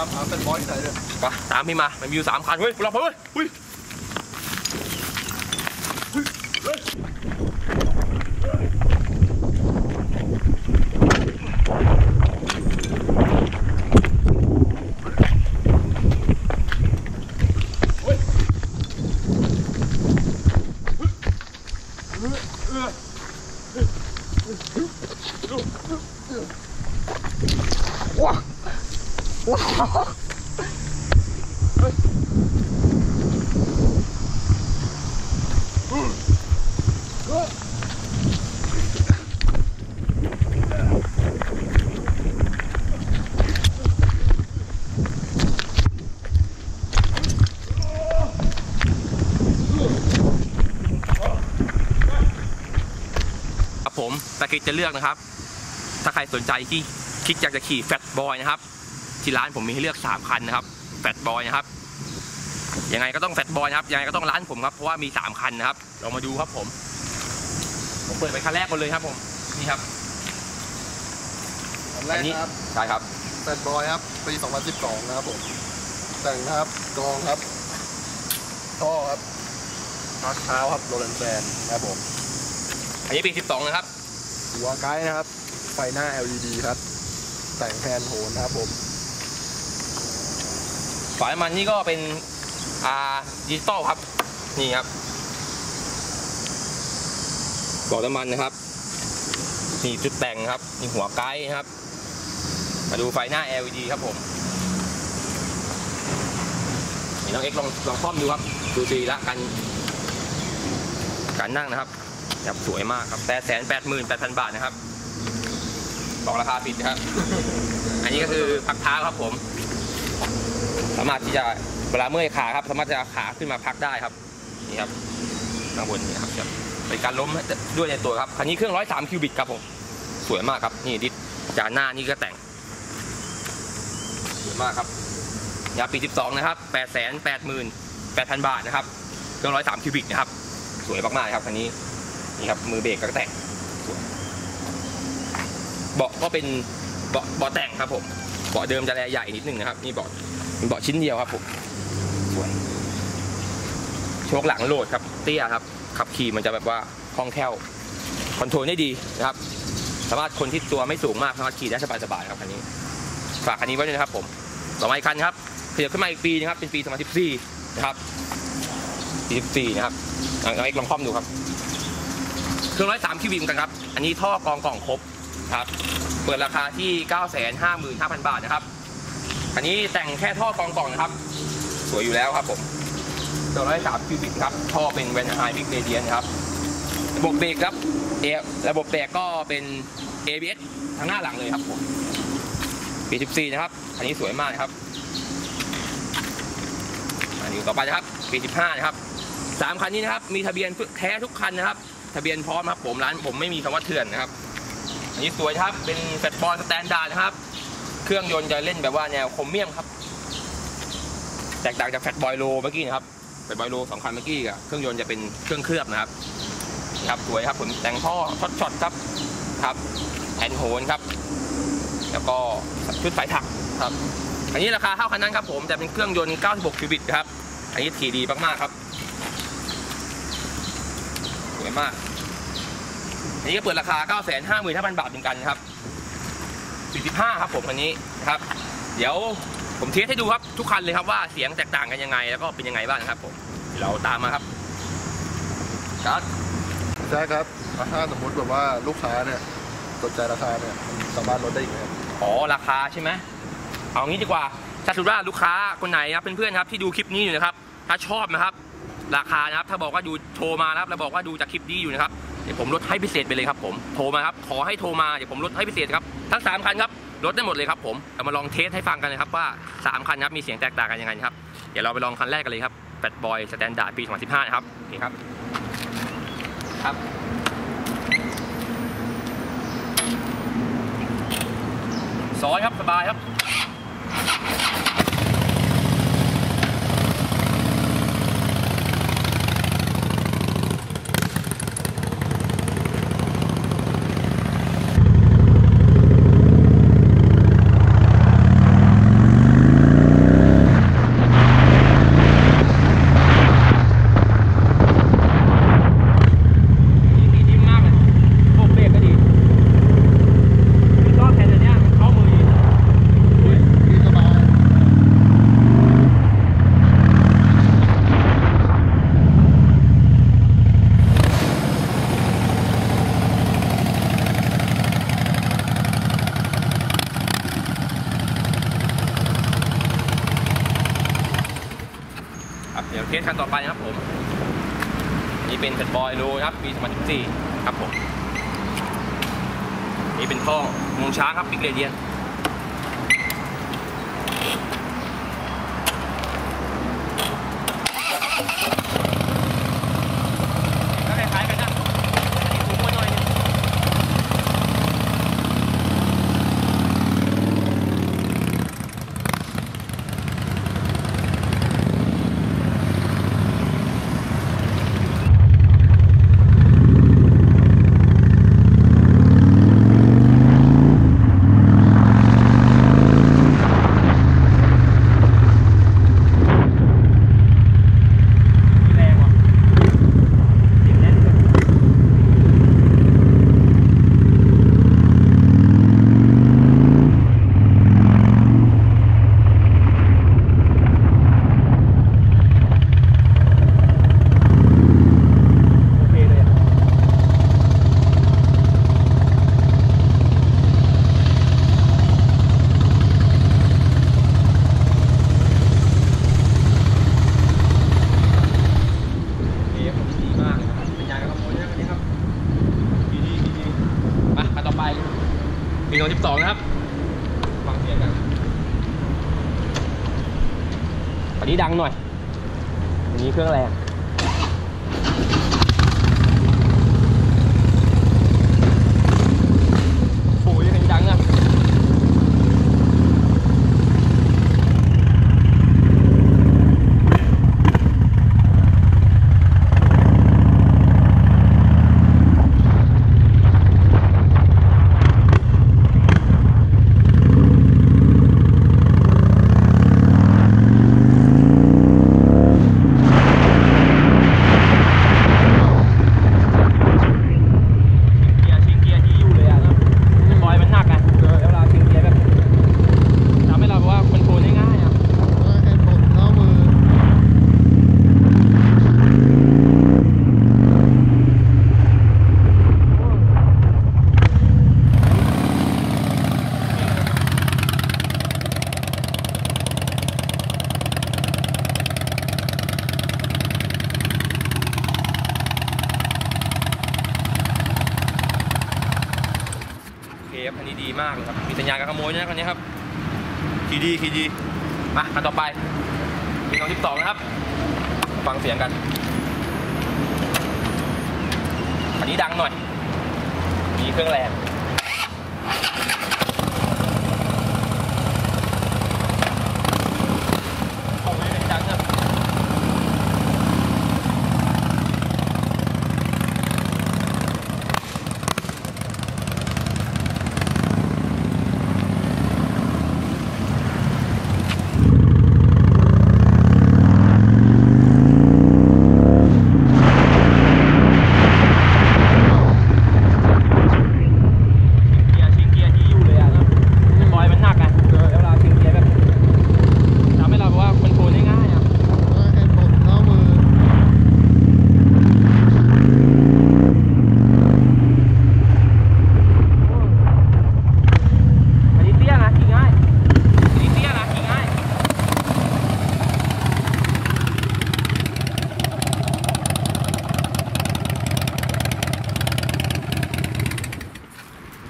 ามหาเป็นบอยที่ไหนเนี่ยไปตามพี่มามันมีอยู่สามคันเฮ้ยเราไปเว้ย ผมตะคิดจะเลือกนะครับ ถ้าใครสนใจที่คิดอยากจะขี่แฟตบอยนะครับ ที่ร้านผมมีให้เลือก 3 คันนะครับแฟตบอยนะครับยังไงก็ต้องแฟตบอยนะครับยังไงก็ต้องร้านผมครับเพราะว่ามี 3 คันนะครับเรามาดูครับผม ผมเปิดไปคันแรกก่อนเลยครับผมนี่ครับอันแรกอันนี้นะครับใช่ครับแฟนบอยครับปี2012นะครับผมแต่งนะครับกรองครับท่อครับพักเท้าครับโรแลนแฟนนะครับผมอันนี้ปี12นะครับหัวไกด์นะครับไฟหน้า LED ครับ แต่งแพนโหนนะครับผม ฝายมันนี่ก็เป็นอ่าดิจิตอลครับ นี่ครับบอกน้ำมันนะครับนี่จุดแต่งครับนี่หัวไกด์ครับ มาดูไฟหน้า LED ครับผมนี่น้องเอ็กซ์ลองลองคล่อมดูครับ ดูสีละกันการนั่งนะครับแบบสวยมากครับแปดแสนแปดหมื่นแปดพันบาทนะครับบอกราคาผิดนะครับ อันนี้ก็คือพักเท้าครับผม สามารถที่จะเวลาเมื่อยขาครับ สามารถจะขาขึ้นมาพักได้ครับนี่ครับข้างบนนี่ครับเป็นการล้มด้วยในตัวครับคันนี้เครื่องร้อยสามคิวบิกครับผมสวยมากครับ นี่ดิสจานหน้านี่ก็แต่งสวยมากครับยาปี 12 นะครับ 8 8 0 0 0 8 0 0 บาทนะครับ เครื่องร้อยสามคิวบิกนะครับ สวยมากๆครับคันนี้ นี่ครับ มือเบรกก็แต่งสวยเบาะก็เป็นเบาะเบาะแต่งครับผม เบาะเดิมจะแลใหญ่นิดนึงนะครับ นี่เบาะ เป็นเบาะชิ้นเดียวครับผมสวยโชคหลังโหลดครับ เตี้ยครับ ขับขี่มันจะแบบว่าคล่องแคล่วคอนโทรลได้ดีนะครับ สามารถคนที่ตัวไม่สูงมากสามารถขี่ได้สบายๆครับคันนี้ ฝากคันนี้ไว้ด้วยนะครับผมต่อมาอีกคันครับขยับขึ้นมาอีกปีนะครับ เป็นปี2014นะครับปี14นะครับลองลองเอ็กลองคล่อมดูครับ เครื่องร้อยสามคิวบิมกันครับ อันนี้ท่อกรองกล่องครบครับ เปิดราคาที่ 955,000 บาทนะครับ อันนี้แต่งแค่ท่อกรองกล่องนะครับ สวยอยู่แล้วครับผมตัวร้อยสามคิวบิกครับ ท่อเป็นเวนไฮบิ๊กเรเดียนครับ ระบบเบรกครับเอระบบเบรกก็เป็น ABS ทั้งหน้าหลังเลยครับผมปี14นะครับ อันนี้สวยมากนะครับอันนี้ต่อไปนะครับปี15นะครับสามคันนี้นะครับ มีทะเบียนแท้ทุกคันนะครับ ทะเบียนพร้อมครับ ผมร้านผมไม่มีคำว่าเถื่อนนะครับ อันนี้สวยครับ เป็นแฟลตบอลสแตนดาร์ดนะครับ เครื่องยนต์จะเล่นแบบว่าแนวคมเมียมครับ แตกต่างจากแฟตบอยโลเมื่อกี้นะครับแฟตบอยโลสองคันเมื่อกี้กับเครื่องยนต์จะเป็นเครื่องเคลือบนะครับนะครับสวยครับผมแต่งท่อช็อตช็อตครับครับแผ่นโหนครับ แล้วก็ชุดสายถักครับ อันนี้ราคาเท่าคันนั้นครับผมแต่เป็นเครื่องยนต์ 96คิวบิตครับ อันนี้ถี่ดีมากๆครับสวยมาก อันนี้ก็เปิดราคา 955,000 บาทเหมือนกันครับ 45 ครับผมคันนี้ครับ เดี๋ยวผมเทสให้ดูครับทุกคันเลยครับว่าเสียงแตกต่างกันยังไง แล้วก็เป็นยังไงบ้างนะครับผมเดี๋ยวเราตามมาครับครับใช่ครับ ถ้าสมมติแบบว่าลูกค้าเนี่ยสนใจราคาเนี่ยมันสามารถลดได้อีกไหมครับอ๋อ ราคาใช่ไหม เอางี้ดีกว่า ถ้าสมมติว่าลูกค้าคนไหนครับเพื่อนๆครับที่ดูคลิปนี้อยู่นะครับ ถ้าชอบนะครับ ราคานะครับ ถ้าบอกว่าดูโทรมานะครับแล้วบอกว่าดูจากคลิปนี้อยู่นะครับ เดี๋ยวผมลดให้พิเศษไปเลยครับผมโทรมาครับขอให้โทรมาเดี๋ยวผมลดให้พิเศษครับทั้งสามคันครับลดได้หมดเลยครับผมเอามาลองเทสให้ฟังกันนะครับว่าสามคันครับมีเสียงแตกต่างกันยังไงนะครับเดี๋ยวเราไปลองคันแรกกันเลยครับแฟตบอยสแตนดาร์ดปี 2015 นะครับนี่ครับครับซอยครับสบายครับ เทสคันต่อไปนะครับผม นี่เป็นเฟดบอยโลครับปี2014ครับผม นี่เป็นท่อมุงช้างครับปิกเรเดียน 12 นะครับฟังเสียงกันอันนี้ดังหน่อยอันนี้เครื่องแรงโอ้ยยังดังอะ เกียร์ชิงเกียร์ที่อยู่เลยอะแล้วบอยมันหนักอะแล้วเวลาชิงเกียร์แบบทำให้เราแบบว่ามันโคนได้ง่ายอะ ให้ปลดเข้ามือ โอเคครับคันนี้ดี มากเลยครับ มีสัญญาณการขโมยนะคันนี้ครับคีดีคีดี มาคันต่อไป มีน้องที่สองนะครับ ฟังเสียงกัน คันนี้ดังหน่อย มีเครื่องแรงโอ้ยดังอะ เกียร์ชิงเกียร์ที่อยู่เลยอะแล้วบอยมันหนักอะแล้วเวลาชิงเกียร์แบบทำให้เราแบบว่ามันโคนได้ง่ายอะ ให้ปลดเข้ามือ อันนี้เตี้ยนะขี่ง่ายอันนี้เตี้ยนะขี่ง่าย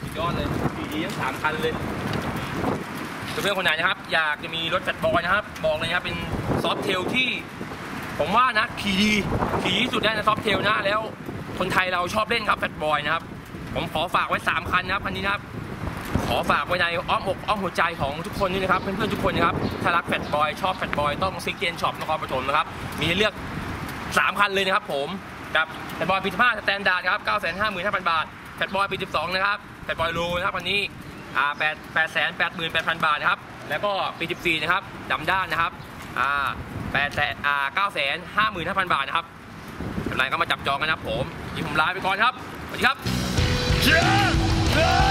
สุดยอดเลยดีดี ทั้งสามคันเลยเพื่อนๆคนไหนนะครับ อยากจะมีรถแฟลตบอยนะครับ บอกเลยนะครับเป็นซอฟเทลที่ ผมว่านะขี่ดีขี่ที่สุดได้ในซอฟเทลนะแล้ว คนไทยเราชอบเล่นครับแฟลตบอยนะครับ ผมขอฝากไว้ 3 คันนะครับคันนี้นะครับ ขอฝากไว้ในอ้อมอกอ้อมหัวใจของทุกคนด้วยนะครับเพื่อนๆทุกคนนะครับถ้ารักแฟตบอยชอบแฟตบอยต้องซิกเกนช็อปนครปฐมนะครับมีให้เลือก 3 คันเลยนะครับ ผมกับแฟตบอยปี15สแตนดาร์ดครับ955,000บาทแฟตบอยปี12นะครับ แปดปอยโลนะครับวันนี้อ่าแปดแปดแสนแปดหมื่นแปดพันบาทนะครับ แล้วก็ปีสิบสี่นะครับดำด้านนะครับอ่าแปดแสนอ่าเก้าแสนห้าหมื่นห้าพันบาทนะครับกำไรก็มาจับจองกันนะครับผมยิ่ผมลาไปก่อนครับสวัสดีครับ Yeah!